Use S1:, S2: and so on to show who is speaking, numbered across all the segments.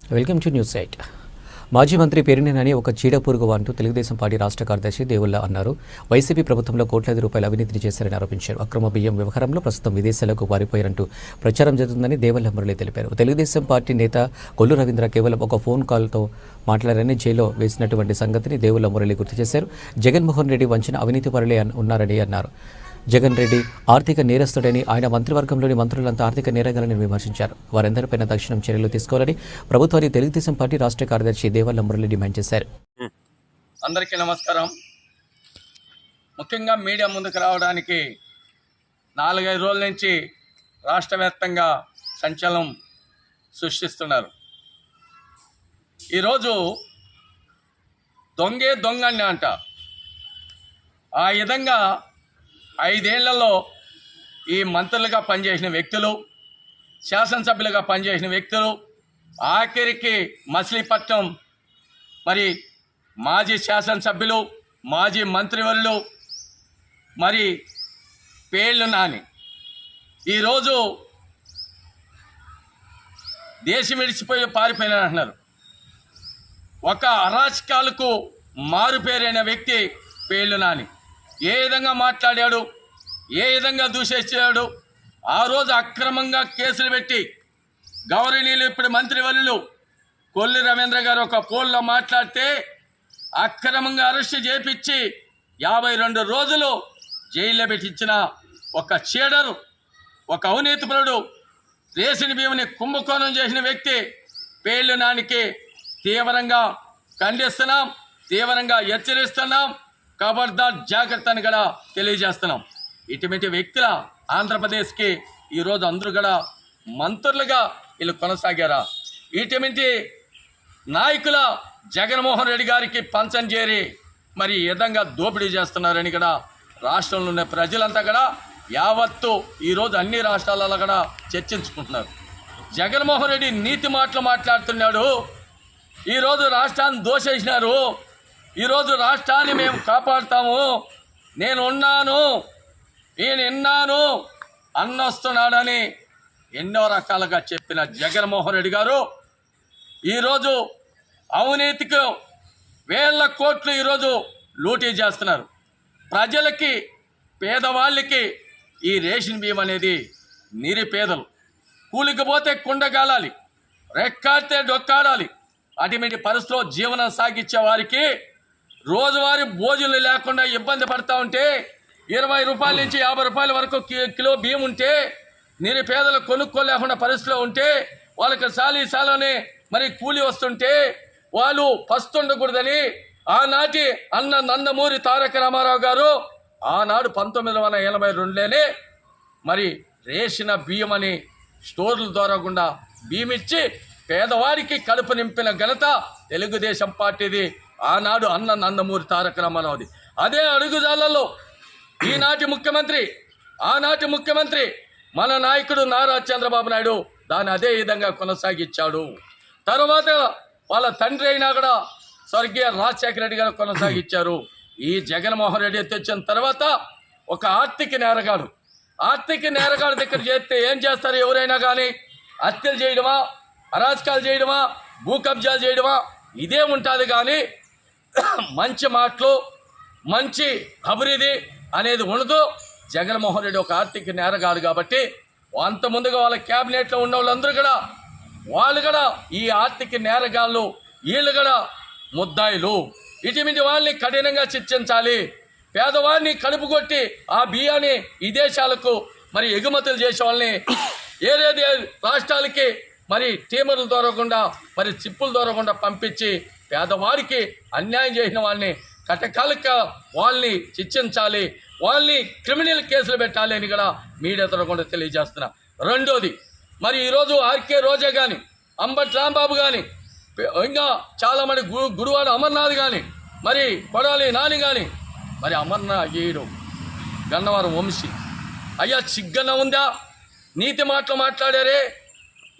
S1: Welcome to news site మాజీ మంత్రి పేరినేనని ఒక చీడ పురుగు అంటూ తెలుగుదేశం పార్టీ రాష్ట్ర కార్యదర్శి దేవుళ్ళ అన్నారు. వైసీపీ ప్రభుత్వంలో కోట్లాది రూపాయల అవినీతిని చేశారని ఆరోపించారు. అక్రమ బియ్యం వ్యవహారంలో ప్రస్తుతం విదేశాలకు పారిపోయారంటూ ప్రచారం జరుగుతుందని దేవుళ్ళ మురళి తెలిపారు. తెలుగుదేశం పార్టీ నేత కొల్లు రవీంద్ర కేవలం ఒక ఫోన్ కాల్తో మాట్లాడారని జైల్లో వేసినటువంటి సంగతిని దేవుళ్ళ మురళి గుర్తు చేశారు. జగన్మోహన్ రెడ్డి వంచిన అవినీతి పరులే ఉన్నారని అన్నారు. జగన్ రెడ్డి ఆర్థిక నేరస్తుడని ఆయన మంత్రివర్గంలోని మంత్రులంతా ఆర్థిక నేరగాలని విమర్శించారు. వారందరిపైన తక్షణం చర్యలు తీసుకోవాలని ప్రభుత్వాన్ని తెలుగుదేశం పార్టీ రాష్ట్ర కార్యదర్శి దేవల్ల మురళి డిమాండ్ చేశారు.
S2: అందరికీ నమస్కారం. ముఖ్యంగా మీడియా ముందుకు రావడానికి నాలుగైదు రోజుల నుంచి రాష్ట్ర వ్యాప్తంగా సంచలనం సృష్టిస్తున్నారు. ఈరోజు దొంగే దొంగ అంట. ఆ విధంగా ఐదేళ్ళలో ఈ మంత్రులుగా పనిచేసిన వ్యక్తులు శాసనసభ్యులుగా పనిచేసిన వ్యక్తులు ఆఖరికి మచిలీపట్నం మరి మాజీ శాసనసభ్యులు మాజీ మంత్రివర్యులు మరి పేర్లు నాని. ఈరోజు దేశం విడిచిపోయి పారిపోయిన అంటున్నారు. ఒక అరాచకాలకు మారుపేరైన వ్యక్తి పేర్లు నాని. ఏ విధంగా మాట్లాడాడు? ఏ విధంగా దూషించాడు? ఆ రోజు అక్రమంగా కేసులు పెట్టి గౌరవనీయులు ఇప్పుడు మంత్రివర్యులు కొల్లి రవీంద్ర గారు ఒక పోల్లో మాట్లాడితే అక్రమంగా అరెస్ట్ చేపించి యాభై రెండు రోజులు జైల్లో పెట్టించిన ఒక చీడరు ఒక అవినీతిపరుడు రేసిన భీముని కుంభకోణం చేసిన వ్యక్తి పేర్లు నానికి తీవ్రంగా ఖండిస్తున్నాం తీవ్రంగా హెచ్చరిస్తున్నాం. ఖబర్దార్ జాగ్రత్త అని కూడా తెలియజేస్తున్నాం. ఇటువంటి వ్యక్తుల ఆంధ్రప్రదేశ్కి ఈరోజు అందరూ కూడా మంత్రులుగా వీళ్ళు కొనసాగారా? ఇటువంటి నాయకుల జగన్మోహన్ రెడ్డి గారికి పంచం చేరి మరి ఈ విధంగా దోపిడీ చేస్తున్నారని కూడా రాష్ట్రంలో ఉన్న ప్రజలంతా కూడా యావత్తు ఈరోజు అన్ని రాష్ట్రాలలో కూడా చర్చించుకుంటున్నారు. జగన్మోహన్ రెడ్డి నీతి మాటలు మాట్లాడుతున్నాడు. ఈరోజు రాష్ట్రాన్ని దోషేసినారు. ఈరోజు రాష్ట్రాన్ని మేము కాపాడుతాము. నేను ఉన్నాను నేను విన్నాను అన్నొస్తున్నాడని ఎన్నో రకాలుగా చెప్పిన జగన్మోహన్ రెడ్డి గారు. ఈరోజు అవినీతికి వేల కోట్లు ఈరోజు లూటీ చేస్తున్నారు. ప్రజలకి పేదవాళ్ళకి ఈ రేషన్ బియ్యం అనేది నిరుపేదలు. కూలికి పోతే కుండగాలాలి రెక్కాడితే డొక్కాడాలి. అటువంటి పరిస్థితిలో జీవనం సాగించే వారికి రోజువారీ భోజనం లేకుండా ఇబ్బంది పడతా ఉంటే ఇరవై రూపాయల నుంచి యాభై రూపాయల వరకు కిలో బియ్యం ఉంటే నేను పేదలు కొనుక్కోలేకుండా పరిస్థితిలో ఉంటే వాళ్ళకి సాలి సాలని మరి కూలి వస్తుంటే వాళ్ళు పస్తుండకూడదని ఆనాటి అన్న నందమూరి తారక రామారావు గారు ఆనాడు పంతొమ్మిది వందల ఎనభై రెండులోనే మరి రేసిన బియ్యం అని స్టోర్ల ద్వారా గుండా బియ్యం ఇచ్చి పేదవాడికి కలుపు నింపిన ఘనత తెలుగుదేశం పార్టీది. ఆనాడు అన్న నందమూరి తారక రామారావుది అదే. అడుగుజాలలో ఈనాటి ముఖ్యమంత్రి ఆనాటి ముఖ్యమంత్రి మన నాయకుడు నారా చంద్రబాబు నాయుడు దాన్ని అదే విధంగా కొనసాగించాడు. తర్వాత వాళ్ళ తండ్రి అయినా కూడా స్వర్గీయ రాజశేఖర రెడ్డి గారు కొనసాగించారు. ఈ జగన్మోహన్ రెడ్డి తెచ్చిన తర్వాత ఒక ఆర్థిక నేరగాడు. ఆర్థిక నేరగాడు దగ్గర చేస్తే ఏం చేస్తారు ఎవరైనా కానీ? హత్యలు చేయడమా? అరాచకాలు చేయడమా? భూ కబ్జాలు చేయడమా? ఇదే ఉంటుంది కానీ మంచి మాటలు మంచి అభివృద్ధి అనేది ఉండదు. జగన్మోహన్ రెడ్డి ఒక ఆర్థిక నేరగాడు కాబట్టి అంత ముందుగా వాళ్ళ క్యాబినెట్లో ఉన్న వాళ్ళందరూ కూడా వాళ్ళు కూడా ఈ ఆర్థిక నేరగాళ్ళు వీళ్ళు కూడా ముద్దాయిలు. ఇటువంటి వాళ్ళని కఠినంగా శిక్షించాలి పేదవాడిని కలుపుకొట్టి ఆ బియ్యాన్ని విదేశాలకు మరి ఎగుమతులు చేసే వాళ్ళని ఏదేది రాష్ట్రాలకి మరి టీమర్లు దొరకకుండా మరి చిప్పులు దొరకకుండా పంపించి పేదవారికి అన్యాయం చేసిన వాళ్ళని కటకాలక వాళ్ళని శిక్షించాలి వాళ్ళని క్రిమినల్ కేసులు పెట్టాలి అని కూడా మీడియా తరగకుండా తెలియజేస్తున్నా. రెండోది మరి ఈరోజు ఆర్కే రోజా కానీ అంబట్ రాంబాబు కానీ ఇంకా చాలామంది గు గురువాడు అమర్నాథ్ కానీ మరి కొడాలి నాని కానీ మరి అమర్నాథ్ ఏడు గన్నవరం వంశీ. అయ్యా చిగ్గన్న ఉందా? నీతి మాటలు మాట్లాడారే?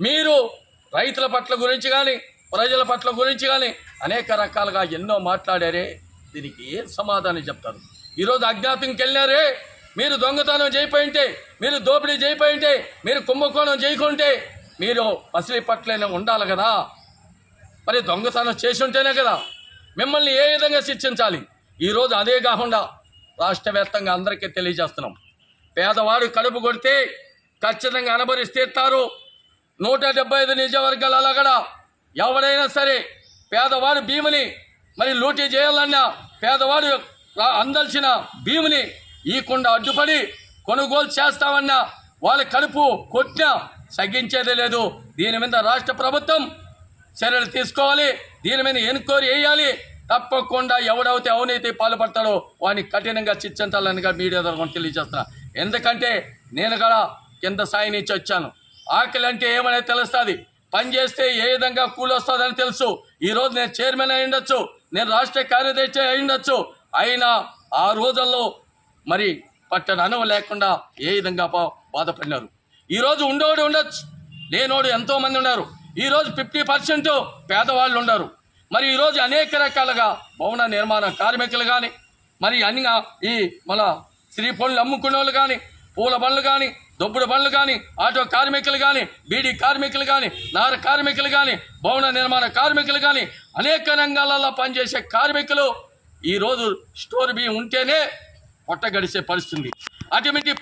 S2: మీరు రైతుల పట్ల గురించి కానీ ప్రజల పట్ల గురించి కానీ అనేక రకాలుగా ఎన్నో మాట్లాడారే దీనికి ఏం సమాధానం చెప్తారు? ఈరోజు అజ్ఞాతంకి వెళ్ళారే మీరు దొంగతనం చేయపోయింటే మీరు దోపిడీ చేయపోయింటే మీరు కుంభకోణం చేయకుంటే మీరు పసిలిపట్లైనా ఉండాలి కదా? మరి దొంగతనం చేసి ఉంటేనే కదా మిమ్మల్ని ఏ విధంగా శిక్షించాలి? ఈరోజు అదే కాకుండా రాష్ట్ర వ్యాప్తంగా అందరికీ తెలియజేస్తున్నాం. పేదవాడు కడుపు కొడితే ఖచ్చితంగా అనుభవిస్తేస్తారు నూట డెబ్బై ఐదు నియోజకవర్గాల కూడా ఎవడైనా సరే పేదవాడు భీముని మరి లూటీ చేయాలన్నా పేదవాడు రా- అందాల్సిన భీముని ఈకుండా అడ్డుపడి కొనుగోలు చేస్తామన్నా వాళ్ళ కడుపు కొట్టినా సగ్గించేదే లేదు. దీని మీద రాష్ట్ర ప్రభుత్వం చర్యలు తీసుకోవాలి. దీని మీద ఎన్క్వైరీ వేయాలి తప్పకుండా ఎవడైతే అవినీతి పాల్పడతాడో వాడిని కఠినంగా శిక్షించాలని మీడియా ద్వారా తెలియజేస్తున్నా. ఎందుకంటే నేను కూడా కింద స్థాయి నుంచి వచ్చాను. ఆకలి అంటే ఏమనేది తెలుస్తుంది? పని చేస్తే ఏ విధంగా కూలి వస్తుందని తెలుసు. ఈరోజు నేను చైర్మన్ అయి ఉండొచ్చు నేను రాష్ట్ర కార్యదర్శి అయి ఉండొచ్చు. అయినా ఆ రోజుల్లో మరి పట్టణ అనువు లేకుండా ఏ విధంగా బా- బాధపడినారు. ఈరోజు ఉండోడు ఉండొచ్చు లేనోడు ఎంతోమంది ఉన్నారు. ఈరోజు ఫిఫ్టీ పర్సెంట్ పేదవాళ్ళు ఉన్నారు. మరి ఈరోజు అనేక రకాలుగా భవన నిర్మాణ కార్మికులు కానీ మరి అన్ని ఈ మన స్త్రీ పనులు అమ్ముకునే వాళ్ళు కానీ పూల పనులు కానీ దొబ్బుడు బండ్లు కానీ ఆటో కార్మికులు కానీ బీడీ కార్మికులు కానీ నార కార్మికులు కానీ భవన నిర్మాణ కార్మికులు కానీ అనేక రంగాలలో పనిచేసే కార్మికులు ఈరోజు స్టోర్ బియ్యం ఉంటేనే పొట్ట గడిచే పరిస్థితి అటువంటి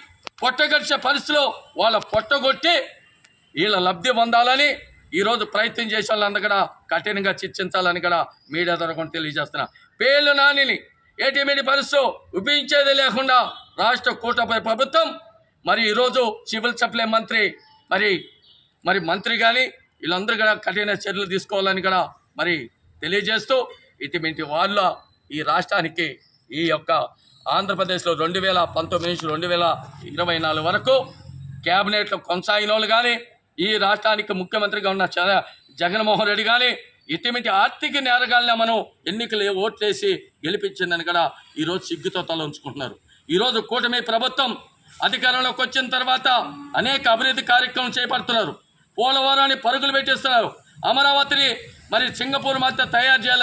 S2: పొట్ట గడిచే పరిస్థితిలో వాళ్ళ పొట్టగొట్టి వీళ్ళ లబ్ధి పొందాలని ఈరోజు ప్రయత్నం చేసే వాళ్ళందరూ కూడా కఠినంగా చర్చించాలని కూడా మీడియా ద్వారా కూడా తెలియజేస్తున్నా. పేర్లు నానిని ఏటీఎండి పరిస్థితి ఉపయోగించేది లేకుండా రాష్ట్ర కూటమి ప్రభుత్వం మరి ఈరోజు సివిల్ సప్లై మంత్రి మరి మరి మంత్రి కానీ వీళ్ళందరూ కూడా కఠిన చర్యలు తీసుకోవాలని కూడా మరి తెలియజేస్తూ ఇటువంటి వాళ్ళ ఈ రాష్ట్రానికి ఈ యొక్క ఆంధ్రప్రదేశ్లో రెండు వేల పంతొమ్మిది నుంచి రెండు వేల ఇరవై నాలుగు వరకు క్యాబినెట్లో కొనసాగిన వాళ్ళు కానీ ఈ రాష్ట్రానికి ముఖ్యమంత్రిగా ఉన్న జగన్మోహన్ రెడ్డి కానీ ఇటువంటి ఆర్థిక నేరగాల్ని మనం ఎన్నికలు ఓట్లేసి గెలిపించిందని కూడా ఈరోజు సిగ్గుతో తల ఉంచుకుంటున్నారు. ఈరోజు కూటమి ప్రభుత్వం అధికారంలోకి వచ్చిన తర్వాత అనేక అభివృద్ధి కార్యక్రమం చేపడుతున్నారు. పోలవరాన్ని పరుగులు పెట్టిస్తున్నారు. అమరావతిని మరి సింగపూర్ మధ్య తయారు చేయాలి